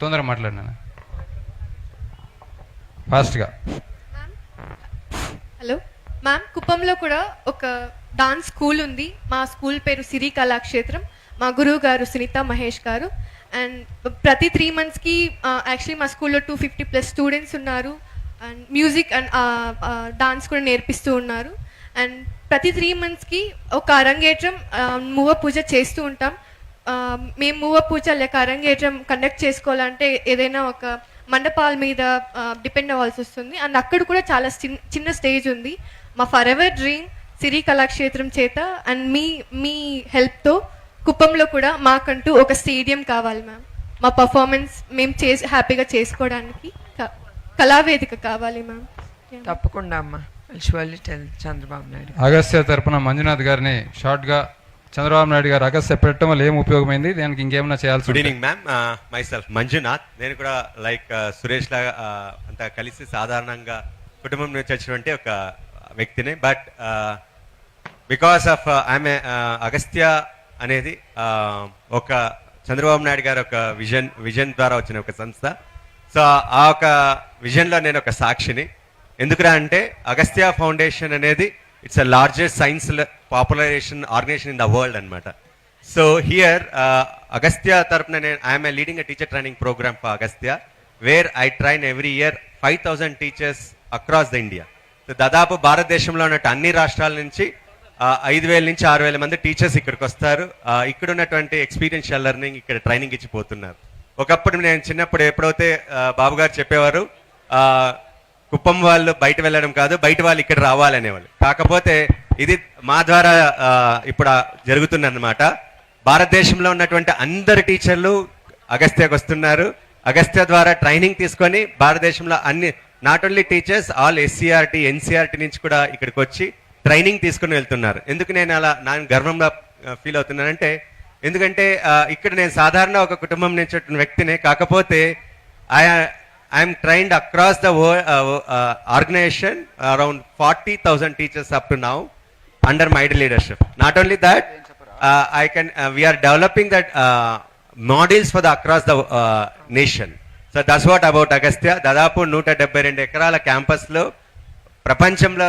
తొందరగా మాట్లాడినా ఫాస్ట్గా. హలో. మ్యామ్ కుప్పంలో కూడా ఒక డాన్స్ స్కూల్ ఉంది. మా స్కూల్ పేరు సిరి కళాక్షేత్రం. మా గురువు గారు సునీత మహేష్ గారు. అండ్ ప్రతి త్రీ మంత్స్కి యాక్చువల్లీ మా స్కూల్లో టూ ఫిఫ్టీ ప్లస్ స్టూడెంట్స్ ఉన్నారు. అండ్ మ్యూజిక్ అండ్ డాన్స్ కూడా నేర్పిస్తూ ఉన్నారు. అండ్ ప్రతి త్రీ మంత్స్కి ఒక అరంగేట్రం మూవ పూజ చేస్తూ ఉంటాం. మేము మూవ పూజ లేక అరంగేట్రం కండక్ట్ చేసుకోవాలంటే ఏదైనా ఒక మండపాల మీద డిపెండ్ అవ్వాల్సి వస్తుంది. అండ్ అక్కడ కూడా చాలా చిన్న చిన్న స్టేజ్ ఉంది. మా forever dream Siri Kalakshetram చేత అండ్ మీ మీ హెల్ప్తో కుప్పంలో కూడా మాకంటూ ఒక స్టేడియం కావాలి మ్యామ్ మా పర్ఫార్మెన్స్ మేము చేసి హ్యాపీగా చేసుకోవడానికి క- కళావేదిక కావాలి మ్యామ్ తప్పకుండా అమ్మా. చంద్రబాబు నాయుడు అగస్త్య తరపున మంజునాథ్ గారిని షార్ట్గా చంద్రబాబు నాయుడు గారు అగస్త్య పెట్టడం వల్ల ఏం ఉపయోగమైంది? దానికి ఇంకేమైనా చేయాల్సి good? Evening ma'am myself Manjunath నేను కూడా లైక్ సురేష్ లాగా uh, అంతా కలిసి సాధారణంగా కుటుంబం నుంచి వచ్చినటువంటి ఒక వ్యక్తిని. బట్ బికాస్ ఆఫ్ ఆమె అగస్త్య అనేది uh, ఒక చంద్రబాబు నాయుడు గారి ఒక విజన్ విజన్ ద్వారా వచ్చిన ఒక సంస్థ. సో ఆ ఒక విజన్లో నేను ఒక సాక్షిని. ఎందుకురా అంటే అగస్త్య ఫౌండేషన్ అనేది it's a largest science popularisation organisation in the world అనమాట సో హియర్ అగస్త్య తరపున నేను I'm leading a teacher training programme for Agastya where I train every year five thousand teachers across the India so దాదాపు భారతదేశంలో ఉన్నట్టు అన్ని రాష్ట్రాల నుంచి uh, ఐదు వేల నుంచి ఆరు వేల మంది టీచర్స్ ఇక్కడికి వస్తారు. Uh, ఇక్కడ ఉన్నటువంటి ఎక్స్పీరియన్షియల్ లెర్నింగ్ ఇక్కడ ట్రైనింగ్ ఇచ్చిపోతున్నారు. ఒకప్పుడు నేను చిన్నప్పుడు ఎప్పుడైతే uh, బాబుగారు బాబు గారు చెప్పేవారు కుప్పం వాళ్ళు బయట వెళ్ళడం కాదు బయట వాళ్ళు ఇక్కడ రావాలనేవాళ్ళు. కాకపోతే ఇది మా ద్వారా ఇప్పుడు జరుగుతుందన్నమాట. భారతదేశంలో ఉన్నటువంటి అందరు టీచర్లు అగస్త్యకు వస్తున్నారు. అగస్త్య ద్వారా ట్రైనింగ్ తీసుకొని భారతదేశంలో అన్ని not only teachers all S C E R T N C E R T నుంచి కూడా ఇక్కడికి వచ్చి ట్రైనింగ్ తీసుకుని వెళ్తున్నారు. ఎందుకు నేను అలా నా గర్వంగా ఫీల్ అవుతున్నానంటే ఎందుకంటే ఇక్కడ నేను సాధారణ ఒక కుటుంబం నుంచి వ్యక్తినే కాకపోతే ఆయా I'm trained across the organisation around forty thousand teachers up to now under my leadership. Not only that, uh, I can uh, we are developing that uh, models for the across the uh, nation. So that's what about Agastya. దాదాపు నూట డెబ్బై రెండు ఎకరాల క్యాంపస్లో ప్రపంచంలో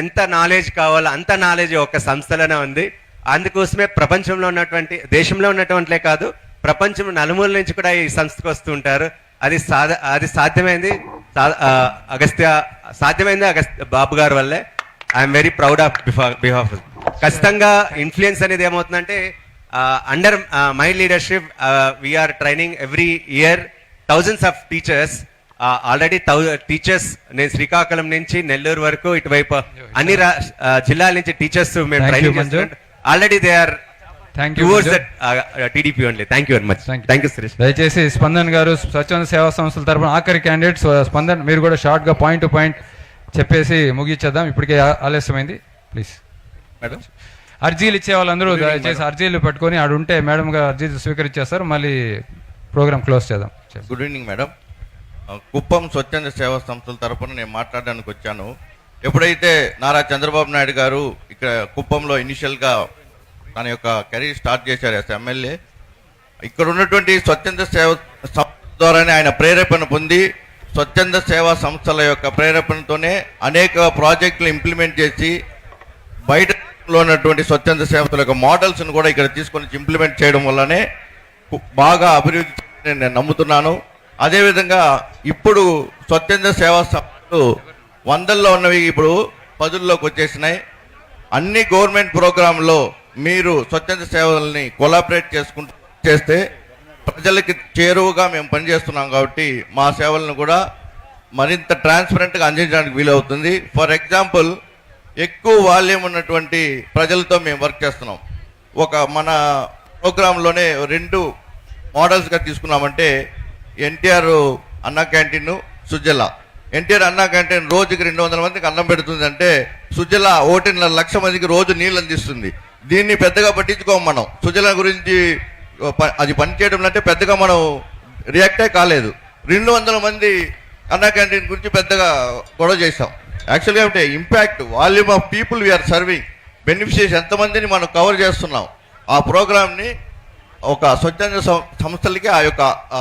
ఎంత knowledge కావాలో అంత నాలెడ్జ్ ఒక సంస్థలోనే ఉంది అందుకోసమే ప్రపంచంలో ఉన్నటువంటి దేశంలో ఉన్నటువంటిలే కాదు ప్రపంచం నలుమూల నుంచి కూడా ఈ సంస్థకు వస్తూ ఉంటారు అది సాధ అది సాధ్యమైంది. అగస్త్య సాధ్యమైంది అగస్త్య బాబు గారి వల్లే. I'm very proud of behalf ఖచ్చితంగా ఇన్ఫ్లుయెన్స్ అనేది ఏమవుతుందంటే under my leadership we are training every year thousands of teachers already teachers నేను శ్రీకాకుళం నుంచి నెల్లూరు వరకు ఇటువైపు అన్ని జిల్లాల నుంచి టీచర్స్ మేము training already they are thank you towards that T D P only thank you very much. Thank you Suresh దయచేసి స్పందన్ గారు స్వచ్ఛంద సేవా సంస్థల తరపున ఆఖరి క్యాండిడేట్స్ స్పందన్ మీరు కూడా షార్ట్గా పాయింట్ టు పాయింట్ చెప్పేసి ముగించేద్దాం. ఇప్పటికే ఆలస్యమైంది. ప్లీజ్ మేడం అర్జీలు ఇచ్చే వాళ్ళందరూ దయచేసి అర్జీలు పెట్టుకొని ఆడు ఉంటే మేడం గారు అర్జీలు స్వీకరించేస్తారు. మళ్ళీ ప్రోగ్రామ్ క్లోజ్ చేద్దాం. గుడ్ ఈవినింగ్ మేడం కుప్పం స్వచ్ఛంద సేవా సంస్థల తరపున నేను మాట్లాడడానికి వచ్చాను. ఎప్పుడైతే నారా చంద్రబాబు నాయుడు గారు ఇక్కడ కుప్పంలో ఇనిషియల్గా తన యొక్క కెరీర్ స్టార్ట్ చేశారు ఎస్ ఎమ్మెల్యే. ఇక్కడ ఉన్నటువంటి స్వచ్ఛంద సేవ సంస్థ ద్వారానే ఆయన ప్రేరేపణ పొంది స్వచ్ఛంద సేవా సంస్థల యొక్క ప్రేరేపణతోనే అనేక ప్రాజెక్టులు ఇంప్లిమెంట్ చేసి బయటలో ఉన్నటువంటి స్వచ్ఛంద సంస్థల యొక్క మోడల్స్ను కూడా ఇక్కడ తీసుకొని ఇంప్లిమెంట్ చేయడం వల్లనే బాగా అభివృద్ధి నేను నమ్ముతున్నాను. అదేవిధంగా ఇప్పుడు స్వచ్ఛంద సేవా సంస్థలు వందల్లో ఉన్నవి ఇప్పుడు పదుల్లోకి వచ్చేసినాయి. అన్ని గవర్నమెంట్ ప్రోగ్రాంలో మీరు స్వచ్ఛంద సేవల్ని కొలాబరేట్ చేసుకుంటూ చేస్తే ప్రజలకి చేరువగా మేము పనిచేస్తున్నాం కాబట్టి మా సేవలను కూడా మరింత ట్రాన్స్పరెంట్గా అందించడానికి వీలవుతుంది. ఫర్ ఎగ్జాంపుల్ ఎక్కువ వాల్యూమ్ ఉన్నటువంటి ప్రజలతో మేము వర్క్ చేస్తున్నాం. ఒక మన ప్రోగ్రాంలోనే రెండు మోడల్స్గా తీసుకున్నామంటే ఎన్టీఆర్ అన్నా క్యాంటీన్ సుజల. ఎన్టీఆర్ అన్నా క్యాంటీన్ రోజుకి రెండు వందల మందికి అన్నం పెడుతుంది అంటే సుజల ఒకటిన్నర లక్ష మందికి రోజు నీళ్ళు అందిస్తుంది. దీన్ని పెద్దగా పట్టించుకోము మనం. సుజల గురించి అది పనిచేయడం అంటే పెద్దగా మనం రియాక్టే కాలేదు. రెండు వందల మంది అన్నా క్యాంటీన్ గురించి పెద్దగా గొడవ చేసాం యాక్చువల్గా అంటే impact volume of people we are serving. Beneficiaries ఎంతమందిని మనం కవర్ చేస్తున్నాం. ఆ ప్రోగ్రామ్ని ఒక స్వచ్ఛంద సంస్థలకి ఆ యొక్క ఆ,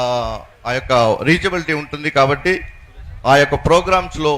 ఆ యొక్క రీచబిలిటీ ఉంటుంది కాబట్టి ఆ యొక్క ప్రోగ్రామ్స్లో